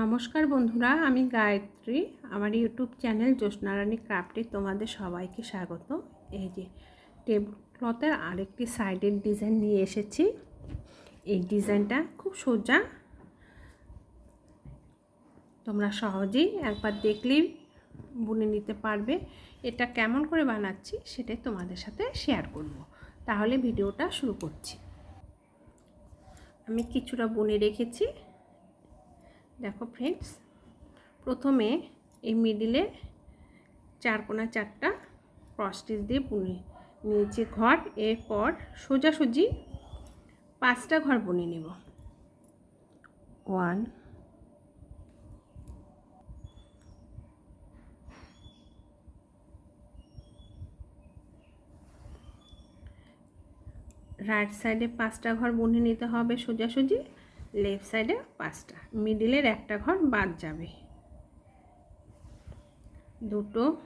নমস্কার বন্ধুরা, আমি গায়ত্রী। আমার ইউটিউব চ্যানেল জ্যোৎস্নারানী ক্রাফটে তোমাদের সবাইকে স্বাগত। এই যে টেবিল ক্লথের আরেকটি সাইডের ডিজাইন নিয়ে এসেছি। এই ডিজাইনটা খুব সোজা। তোমরা সহজেই একবার দেখলেই বুনে নিতে পারবে। এটা কেমন করে বানাচ্ছি সেটাই তোমাদের সাথে শেয়ার করব। তাহলে ভিডিওটা শুরু করছি। আমি কিছুটা বুনে রেখেছি। দেখো ফ্রেন্ডস প্রথমে এই মিডিলে চার কোনা চারটা ক্রসটিচ দিয়ে বুনে নিয়েছি ঘর, এরপর সোজাসুজি পাঁচটা ঘর বুনে নেব। ওয়ান রাইট সাইডে পাঁচটা ঘর বুনে নিতে হবে সোজাসুজি। লেফট সাইডে পাঁচটা, মিডিলের একটা ঘর বাদ যাবে। দুটো।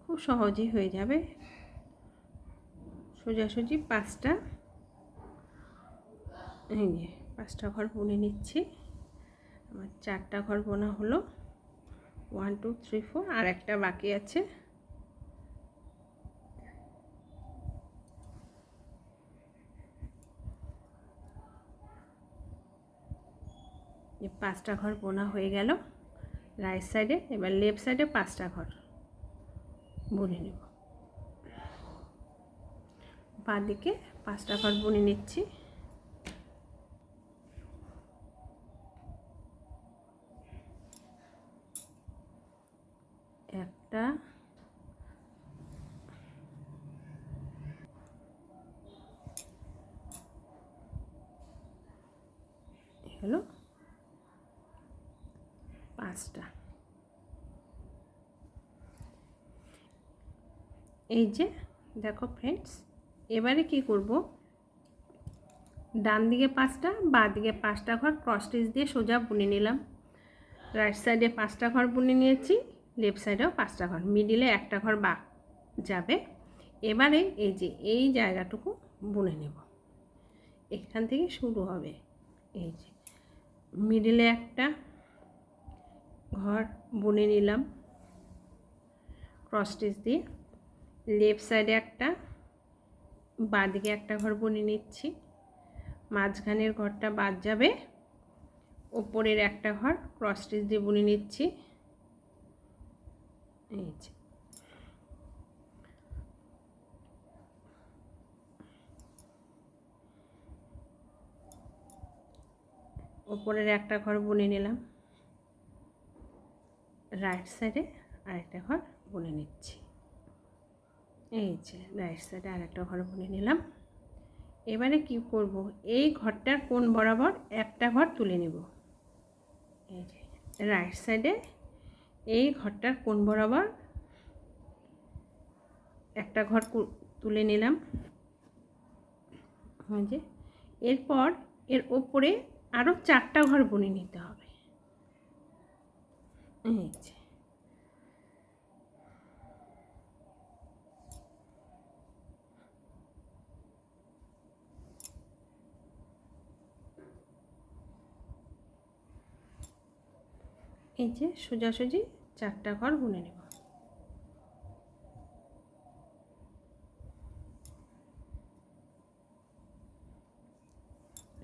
খুব সহজেই হয়ে যাবে। সোজাসুজি পাঁচটা। এই পাঁচটা ঘর বুনে নিচ্ছি। আমার চারটা ঘর বোনা হলো। ওয়ান টু থ্রি ফোর আর একটা বাকি আছে যে পাঁচটা ঘর বোনা হয়ে গেল। রাইট সাইডে এবার লেফট সাইডে পাঁচটা ঘর বুনে নেব। বাঁ দিকে পাঁচটা ঘর বুনে নিচ্ছি। একটা হলো। পাঁচটা এই যে, দেখো ফ্রেন্ডস এবারে কি করব? ডান দিকে পাঁচটা, বা দিকে পাঁচটা ঘর ক্রস স্টিচ দিয়ে সোজা বুনে নিলাম। রাইট সাইডে পাঁচটা ঘর বুনে নিয়েছি লেফট সাইডেও পাঁচটা ঘর মিডিলে একটা ঘর বা যাবে। এবারে এই যে, এই জায়গাটুকু বুনে নেব। এখান থেকে শুরু হবে। এই যে মিডিলে একটা ঘর বুনে নিলাম। ক্রস স্টিচ দিয়ে। লেফট সাইডে একটা, বাঁদিকে একটা ঘর বুনে নিচ্ছি। মাঝখানের ঘরটা বাদ যাবে। ওপরের একটা ঘর ক্রস স্টিচ দিয়ে বুনে নিচ্ছি। এই ওপরের একটা ঘর বুনে নিলাম। রাইট সাইডে আরেকটা ঘর বুনে নিচ্ছি। এই যে রাইট সাইডে আরেকটা ঘর বুনে নিলাম। এবারে কি করব? এই ঘরটার কোন বরাবর একটা ঘর তুলে নেব। এই যে রাইট সাইডে এই ঘরটার কোন বরাবর একটা ঘর তুলে নিলাম। যে এরপর এর ওপরে আরও চারটা ঘর বুনে নিতে হবে। এই যে। এই যে সোজাসুজি চারটা ঘর বুনে নেব।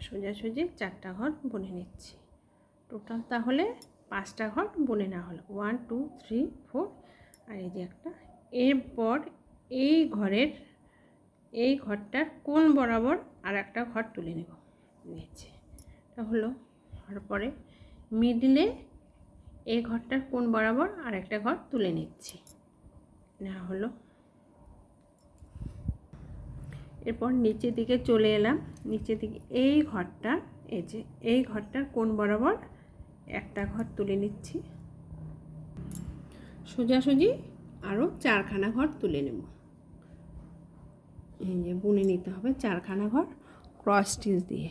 সোজাসুজি চারটা ঘর বুনে নিচ্ছি। টোটাল তাহলে পাঁচটা ঘর বুনে না হলো। ওয়ান টু থ্রি ফোর আর এই যে একটা, এরপর এই ঘরের, এই ঘরটার কোন বরাবর আর একটা ঘর তুলে নেব। নিয়েছে। এটা হলো তারপরে মিডলে এই ঘরটার কোন বরাবর আর একটা ঘর তুলে নিচ্ছি। না হলো। এরপর নিচের দিকে চলে এলাম। নিচের দিকে এই ঘরটা, এই যে এই ঘরটার কোন বরাবর একটা ঘর তুলে নিচ্ছি। সোজাসুজি আরও চারখানা ঘর তুলে নেব। এই যে বুনে নিতে হবে চারখানা ঘর ক্রস স্টিচ দিয়ে।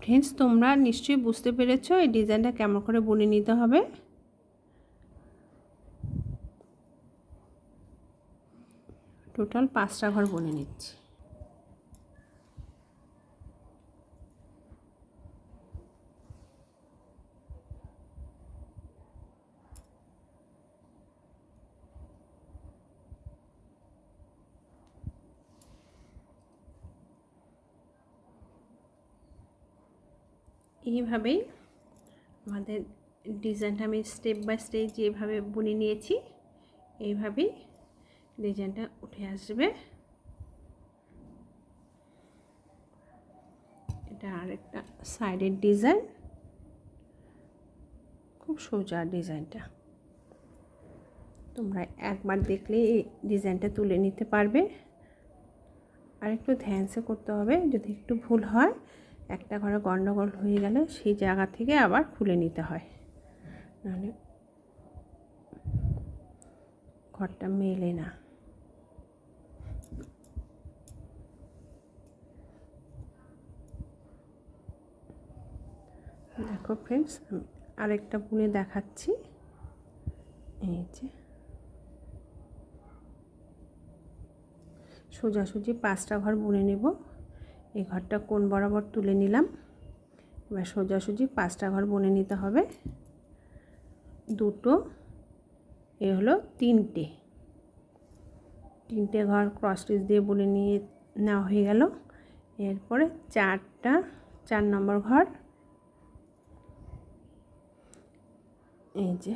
ফ্রেন্ডস তোমরা নিশ্চয়ই বুঝতে পেরেছ এই ডিজাইনটা কেমন করে বুনে নিতে হবে। টোটাল পাঁচটা ঘর বুনে নিচ্ছি। এইভাবেই আমাদের ডিজাইনটা আমি স্টেপ বাই স্টেপ যেভাবে বুনে নিয়েছি, এইভাবেই ডিজাইনটা উঠে আসবে। এটা আরেকটা সাইডের ডিজাইন খুব সোজা ডিজাইনটা। তোমরা একবার দেখলে এই ডিজাইনটা তুলে নিতে পারবে। আর একটু ধ্যানসে করতে হবে, যদি একটু ভুল হয় একটা ঘরে গন্ডগোল হয়ে গেলে সেই জায়গা থেকে আবার খুলে নিতে হয়। নাহলে ঘরটা মেলে না। দেখো ফ্রেন্ডস আমি আরেকটা বুনে দেখাচ্ছি। এই যে সোজাসুজি পাঁচটা ঘর বুনে নেব। এই ঘরটা কোন বরাবর তুলে নিলাম? এবার সোজাসুজি পাঁচটা ঘর বুনে নিতে হবে। দুটো, এ হলো তিনটে। তিনটে ঘর ক্রস স্টিচ দিয়ে বুনে নিয়ে নেওয়া হয়ে গেল। এরপরে চারটা, চার নম্বর ঘর। এই যে।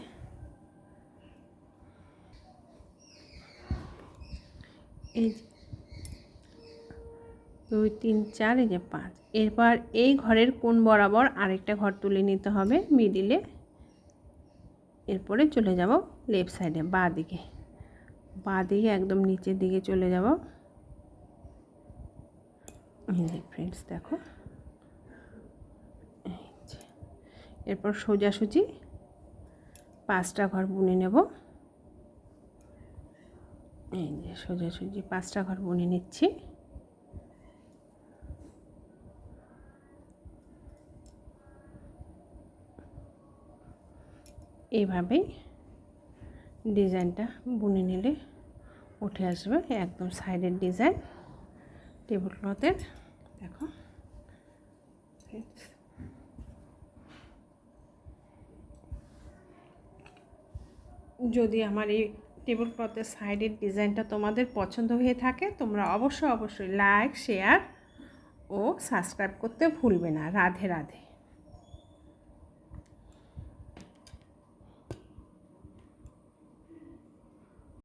এই দুই, তিন, চার, এই যে পাঁচ। এরপর এই ঘরের কোন বরাবর আরেকটা ঘর তুলে নিতে হবে মিডিলে। এরপরে চলে যাব লেফট সাইডে, বা দিকে। বা দিকে একদম নিচের দিকে চলে যাব। ফ্রেন্ডস দেখো। এরপর সোজাসুজি পাঁচটা ঘর বুনে নেব। এই যে সোজাসুজি পাঁচটা ঘর বুনে নিচ্ছি। এইভাবেই ডিজাইনটা বুনে নিলে উঠে আসবে একদম সাইডের ডিজাইন টেবিল ক্লথের দেখো। যদি আমার এই টেবিল ক্লথের সাইডের ডিজাইনটা তোমাদের পছন্দ হয়ে থাকে, তোমরা অবশ্যই অবশ্যই লাইক শেয়ার ও সাবস্ক্রাইব করতে ভুলবে না। রাধে রাধে।